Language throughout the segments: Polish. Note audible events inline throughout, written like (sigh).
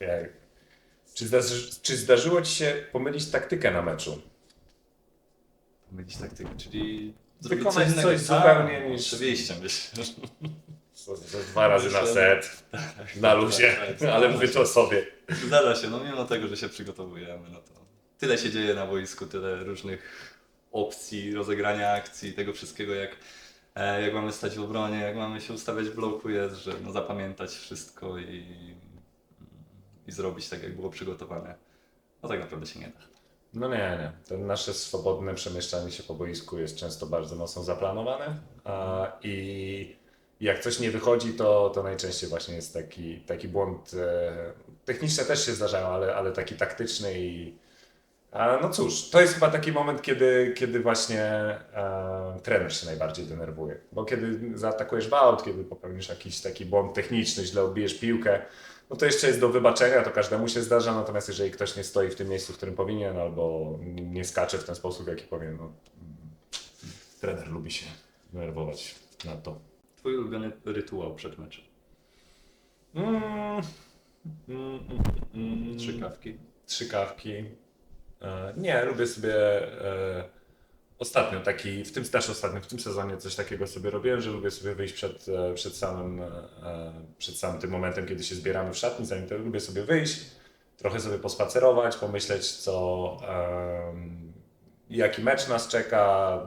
Jak... Czy, zdarzy... Czy zdarzyło ci się pomylić taktykę na meczu? Pomylić taktykę, czyli zrobić Wykonać innego. coś zupełnie niż- Oczywiście, myślę. Co- co Dwa razy na set, na luzie, tak, tak. ale mówię to o sobie. Zdarza się, no mimo tego, że się przygotowujemy, no to tyle się dzieje na boisku, tyle różnych opcji, rozegrania akcji, tego wszystkiego, jak, e, jak mamy stać w obronie, jak mamy się ustawiać w bloku jest, że no, zapamiętać wszystko i, i zrobić tak, jak było przygotowane. No tak naprawdę się nie da. No nie, nie. To nasze swobodne przemieszczanie się po boisku jest często bardzo mocno zaplanowane a, i jak coś nie wychodzi, to, to najczęściej właśnie jest taki, taki błąd. E, techniczne też się zdarzają, ale, ale taki taktyczny i no cóż, to jest chyba taki moment, kiedy, kiedy właśnie e, trener się najbardziej denerwuje. Bo kiedy zaatakujesz w kiedy popełnisz jakiś taki błąd techniczny, źle odbijesz piłkę, no to jeszcze jest do wybaczenia, to każdemu się zdarza, natomiast jeżeli ktoś nie stoi w tym miejscu, w którym powinien, albo nie skacze w ten sposób, jaki powinien, no, mm, trener lubi się denerwować na to. Twój ulubiony rytuał przed meczem? Mm, mm, mm, mm, Trzy kawki. Trzy kawki. E, Nie, lubię sobie e, ostatnio taki, w tym też ostatnio, w tym sezonie coś takiego sobie robiłem, że lubię sobie wyjść przed, e, przed, samym, e, przed samym tym momentem, kiedy się zbieramy w szatni, zanim to lubię sobie wyjść, trochę sobie pospacerować, pomyśleć co, jaki mecz nas czeka,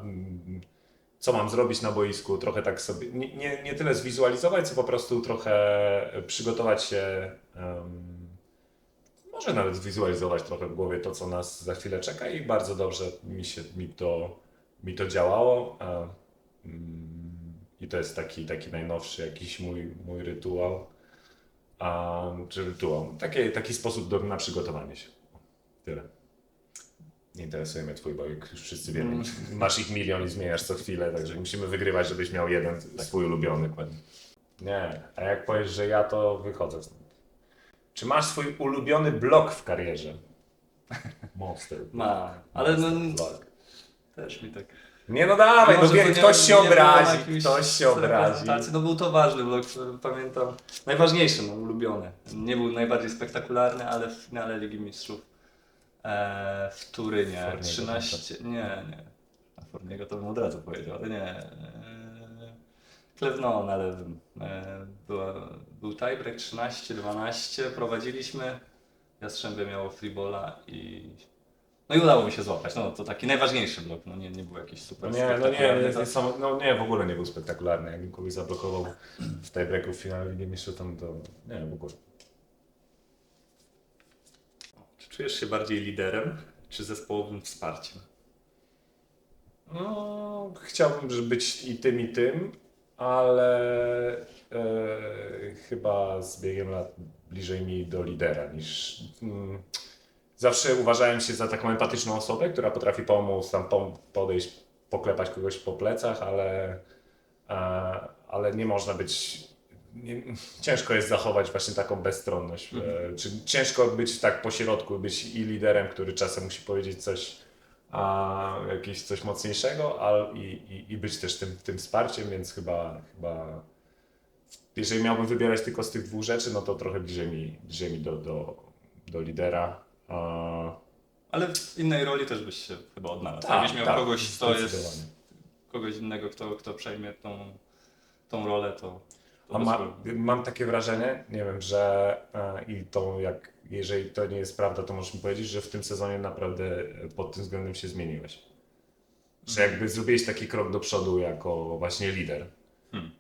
co mam zrobić na boisku, trochę tak sobie, nie, nie, tyle zwizualizować, co po prostu trochę przygotować się może nawet zwizualizować trochę w głowie to, co nas za chwilę czeka i bardzo dobrze mi się mi to, mi to działało. A, mm, I to jest taki, taki najnowszy jakiś mój, mój rytuał. A, czy rytuał? Taki, taki sposób do, na przygotowanie się. Tyle. Nie interesuje mnie twój, bo jak już wszyscy wiemy, masz ich milion i zmieniasz co chwilę, także musimy wygrywać, żebyś miał jeden swój ulubiony. Nie, a jak powiesz, że ja, to wychodzę. Czy masz swój ulubiony blog w karierze? (laughs) Monster. Ma, ale no Blog. Też mi tak Nie no dawaj, no wie, ktoś się obrazi, jakimś ktoś się obrazi. No był to ważny blok, pamiętam. Najważniejszy, no ulubiony. Nie był najbardziej spektakularny, ale w finale Ligi Mistrzów e, w Turynie Forniego 13, nie, nie. A Forniego to bym od razu powiedział, ale nie. E, Klewno na lewym. E, była, był tiebreak 13-12, prowadziliśmy. Jastrzębie miało freebola i no i udało mi się złapać. No to taki najważniejszy blok, no nie, nie był jakiś super nie, no nie, spektakularny, nie, samo- no nie, w ogóle nie był spektakularny. Jakbym kogoś zablokował w tiebreaku w finale Ligi Mistrzów, to, to nie, w ogóle. Czy czujesz się bardziej liderem, czy zespołowym wsparciem? No, chciałbym żeby być i tym, i tym, ale e, chyba z biegiem lat bliżej mi do lidera niż. Mm, zawsze uważałem się za taką empatyczną osobę, która potrafi pomóc, tam podejść, poklepać kogoś po plecach, ale, ale nie można być. Nie, ciężko jest zachować właśnie taką bezstronność. E, czy ciężko być tak po środku, być i liderem, który czasem musi powiedzieć coś a jakieś coś mocniejszego, a, i, i, i być też tym, tym wsparciem, więc chyba, chyba jeżeli miałbym wybierać tylko z tych dwóch rzeczy, no to trochę bliżej mi, bliżej mi do, do, do lidera. Ale w innej roli też byś się chyba odnalazł. Tak, Jakbyś miał tak, kogoś, kto jest, kogoś innego, kto, kto przejmie tą, tą rolę, to, to ma, mam takie wrażenie, nie wiem, że e, i to jak, jeżeli to nie jest prawda, to możesz mi powiedzieć, że w tym sezonie naprawdę pod tym względem się zmieniłeś. Że jakby zrobiłeś taki krok do przodu jako właśnie lider. Hmm.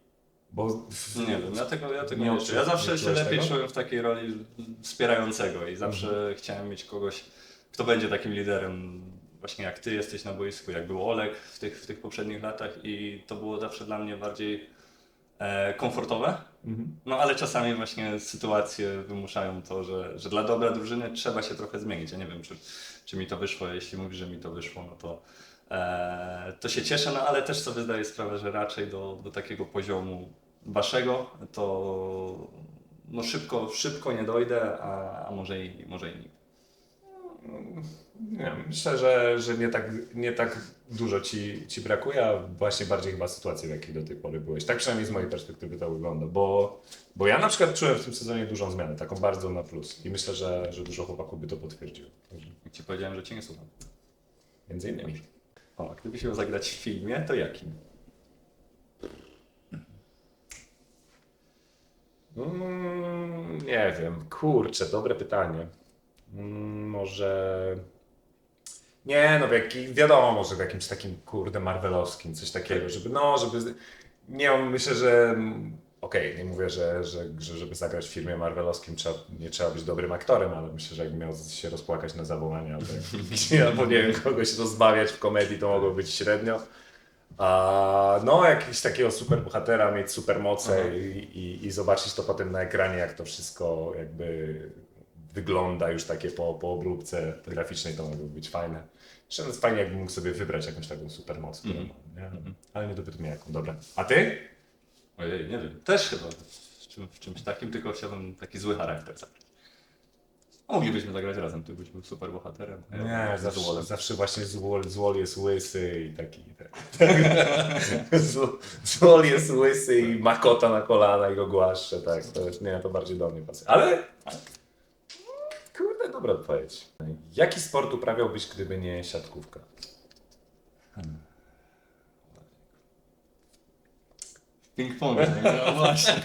Bo w, Nie wiem, ja tego, ja tego Nie nie, odczu- czuję. Ja zawsze się lepiej tego? czułem w takiej roli wspierającego i zawsze Mhm. chciałem mieć kogoś, kto będzie takim liderem, właśnie jak ty jesteś na boisku, jak był Olek w tych, w tych poprzednich latach i to było zawsze dla mnie bardziej e, komfortowe. Mhm. No ale czasami właśnie sytuacje wymuszają to, że, że dla dobra drużyny trzeba się trochę zmienić. Ja nie wiem, czy, czy mi to wyszło. Jeśli mówisz, że mi to wyszło, no to, to się cieszę, no ale też sobie zdaję sprawę, że raczej do, do takiego poziomu waszego to no szybko, szybko nie dojdę, a, a może, i, może i nigdy. Nie, wiem, myślę, że, że nie, tak, nie tak dużo ci, ci brakuje, a właśnie bardziej chyba sytuacji, w jakiej do tej pory byłeś. Tak przynajmniej z mojej perspektywy to wygląda, bo, bo ja na przykład czułem w tym sezonie dużą zmianę, taką bardzo na plus i myślę, że, że dużo chłopaków by to potwierdziło. Ci powiedziałem, że cię nie słucham. Między innymi. O, gdybyś miał zagrać w filmie, to jakim? Mm, nie wiem, kurczę, dobre pytanie. Mm, może. Nie, no w jaki, wiadomo, może w jakimś takim kurde Marvelowskim, coś takiego, żeby, no, żeby. Nie myślę, że. Mm, Okej, nie mówię, że, że, że żeby zagrać w filmie Marvelowskim trzeba, nie trzeba być dobrym aktorem, ale myślę, że jakbym miał się rozpłakać na zawołanie albo, (laughs) albo nie wiem, kogoś rozbawiać w komedii, to mogło być średnio. A no, jakiegoś takiego superbohatera, mieć supermoce i, i, i zobaczyć to potem na ekranie, jak to wszystko jakby wygląda już takie po, po obróbce graficznej, to mogłoby być fajne. Jeszcze fajnie, jakbym mógł sobie wybrać jakąś taką supermoc, którą Mhm. mam, nie? ale nie mnie jaką. Dobra. A ty? Ojej, nie wiem. Też chyba w, czym, w czymś takim, tylko chciałbym taki zły charakter zagrać. A moglibyśmy zagrać razem, ty byś był super bohaterem. a ja Nie, bym zawsze, złolem. zawsze właśnie złol, złol jest łysy i taki. Tak. (laughs) Zł- złol jest łysy i ma kota na kolana i go głaszcze, tak. To, jest- nie, to bardziej do mnie pasuje. Ale. Kurde, dobra odpowiedź. Jaki sport uprawiałbyś, gdyby nie siatkówka? Ping-pong. (laughs) No właśnie. (laughs)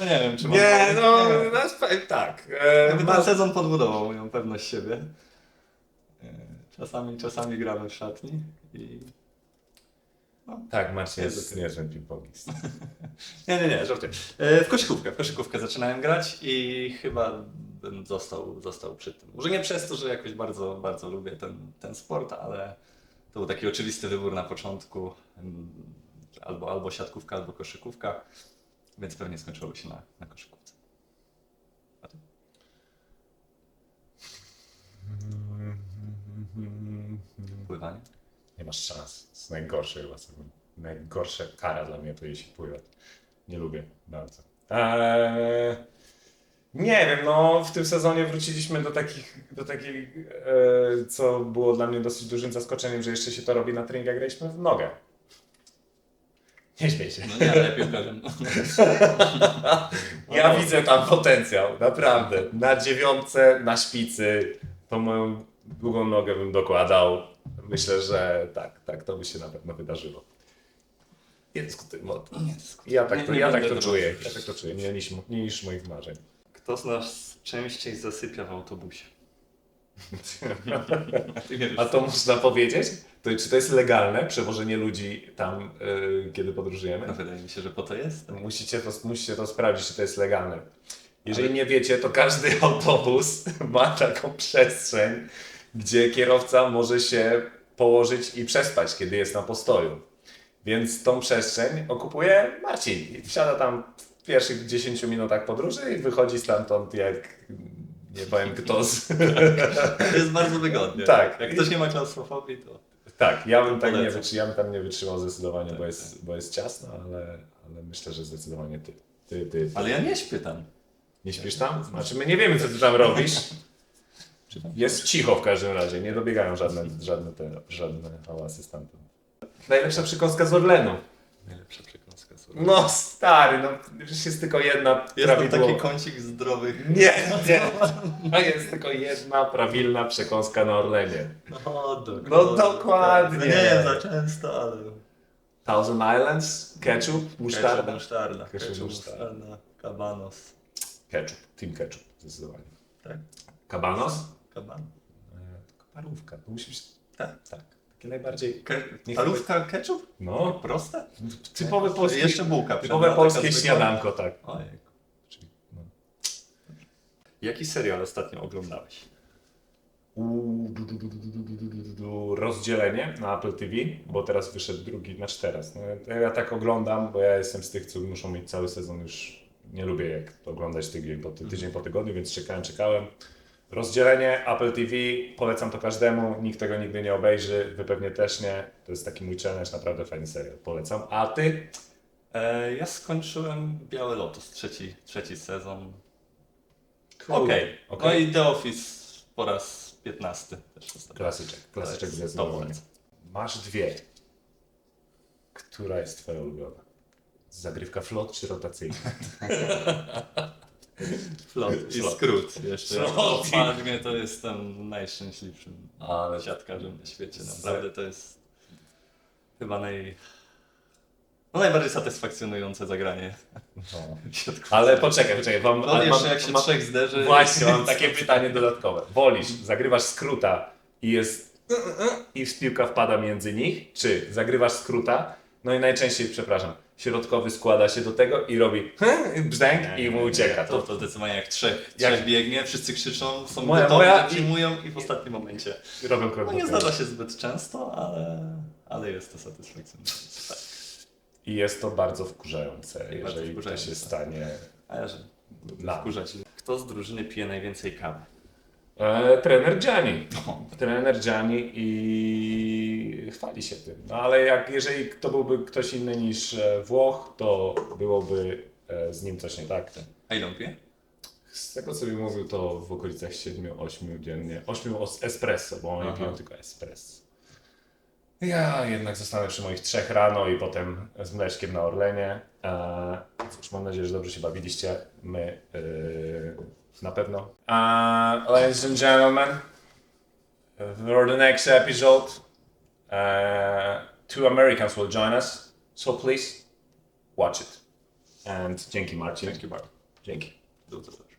No nie wiem, czy mam nie, no, no sp- tak. E, Jakby ten sezon podbudował moją pewność siebie. E, Czasami, czasami gramy w szatni i... tak, Marcin Jest niezłym ping-pongistą. (laughs) Nie, nie, nie, żartuję. E, W koszykówkę, w koszykówkę zaczynałem grać i chyba bym został, został przy tym. Może nie przez to, że jakoś bardzo, bardzo lubię ten, ten sport, ale to był taki oczywisty wybór na początku. Mm, Albo, albo siatkówka, albo koszykówka, więc pewnie skończyło się na, na koszykówce. A ty? Pływanie? Nie masz szans. To najgorsze chyba. Najgorsza kara dla mnie to jeśli pływać. Nie lubię bardzo. Eee, nie wiem, no w tym sezonie wróciliśmy do takich, do takich e, co było dla mnie dosyć dużym zaskoczeniem, że jeszcze się to robi na treningach, graliśmy w nogę. Nie śmiej się. No nie, ale piłkarzem. Ja widzę tam potencjał, naprawdę. Na dziewiątce, na szpicy, to moją długą nogę bym dokładał. Myślę, że tak, tak, to by się na pewno wydarzyło. Nie dyskutujmy o tym. Nie, Ja tak Nie- to, nie ja tak będę to tego- czuję. Ja tak to czuję, nie niż, nie niż moich marzeń. Kto z nas częściej zasypia w autobusie? (laughs) A to można powiedzieć? To, czy to jest legalne, przewożenie ludzi tam, y, kiedy podróżujemy? No, wydaje mi się, że po to jest. Musicie to, musicie to sprawdzić, czy to jest legalne. Jeżeli Ale- nie wiecie, to każdy (laughs) autobus ma taką przestrzeń, gdzie kierowca może się położyć i przespać, kiedy jest na postoju. Więc tą przestrzeń okupuje Marcin. Wsiada tam w pierwszych 10 minutach podróży i wychodzi stamtąd jak nie powiem kto z... To jest bardzo wygodnie. Tak. Jak ktoś nie ma klaustrofobii, to. Tak, ja bym, tak nie wytrzy, ja bym tam nie wytrzymał zdecydowanie, Tak, bo, jest, bo jest ciasno, ale, ale myślę, że zdecydowanie ty. Ty, ty, ty. Ale ja nie śpię tam. Nie śpisz tam? Znaczy my nie wiemy, co ty tam robisz. Jest cicho w każdym razie, nie dobiegają żadne, żadne, te, żadne hałasy stamtąd. Najlepsza przekąska z Orlenu. Najlepsza przekąska. No stary, no przecież jest tylko jedna Jest tam prawidłowa. taki kącik zdrowych. Nie, (laughs) nie. To jest tylko jedna prawilna przekąska na Orlenie. No, dokładnie. No dokładnie. No nie wiem za często, ale. Thousand Islands, ketchup, musztarda. Ketchup, musztarda. Ketchup, Ketchup, musztarda. musztarda. Kabanos. Ketchup, team ketchup, zdecydowanie. Tak? Kabanos? Kaban. E, parówka, to musi być... Tak. Tak, takie najbardziej... Ke Parówka, ketchup? No. Proste? Typowe polskie... Jeszcze bułka. Typowe polskie śniadanko, tak. Ojej. No. Jaki serial ostatnio oglądałeś? Rozdzielenie na Apple TV, bo teraz wyszedł drugi, znaczy teraz. No, ja tak oglądam, bo ja jestem z tych, co muszą mieć cały sezon już. Nie lubię jak oglądać tydzień po, tydzień po tygodniu, więc czekałem, czekałem. Rozdzielenie Apple TV, polecam to każdemu, nikt tego nigdy nie obejrzy, wy pewnie też nie. To jest taki mój challenge, naprawdę fajny serial, polecam. A ty? E, ja skończyłem Biały Lotus, trzeci, trzeci sezon. Cool. Okej. Okej. No i The Office po raz 15 też ostatnio. Klasyczek, klasyczek jest zdecydowanie. Masz dwie. Która jest twoja ulubiona? Zagrywka flot czy rotacyjna? (laughs) Flot i Flot. skrót jeszcze. Flot to jestem najszczęśliwszym Ale siatkarzem na świecie. Naprawdę to jest chyba naj... No najbardziej satysfakcjonujące zagranie no. (laughs) Ale poczekaj, poczekaj. Wam, No ale jeszcze mam- jak się mam- trzech zderzy... Właśnie, mam takie (laughs) pytanie dodatkowe. Wolisz, zagrywasz skróta i jest i piłka wpada między nich, czy zagrywasz skróta, no i najczęściej, przepraszam, środkowy składa się do tego i robi brzęk i mu ucieka. To, To, zdecydowanie jak trzech, Jak- trzech biegnie, wszyscy krzyczą, są Moja- gotowi, moja- przyjmują i w ostatnim momencie. robią krok No do nie tyłu. zdarza się zbyt często, ale, ale jest to satysfakcjonujące. Tak. I jest to bardzo wkurzające, jeżeli to wkurzające. się stanie. A ja że wkurzać. Kto z drużyny pije najwięcej kawy? E, trener Gianni. Trener Gianni i chwali się tym. No ale jak, jeżeli to byłby ktoś inny niż e, Włoch, to byłoby e, z nim coś nie tak. A ile on pije? Z tego co mi mówił, to w okolicach 7-8 dziennie. 8 os- espresso, bo oni Aha. piją tylko espresso. Ja jednak zostanę przy moich trzech rano i potem z mleczkiem na Orlenie. Eee, cóż, mam nadzieję, że dobrze się bawiliście. My yy, na pewno. Uh, ladies and gentlemen, for the next episode, uh, two Americans will join us. So please, watch it. And dzięki Marcin. Dzięki bardzo. Dzięki. Do zobaczenia.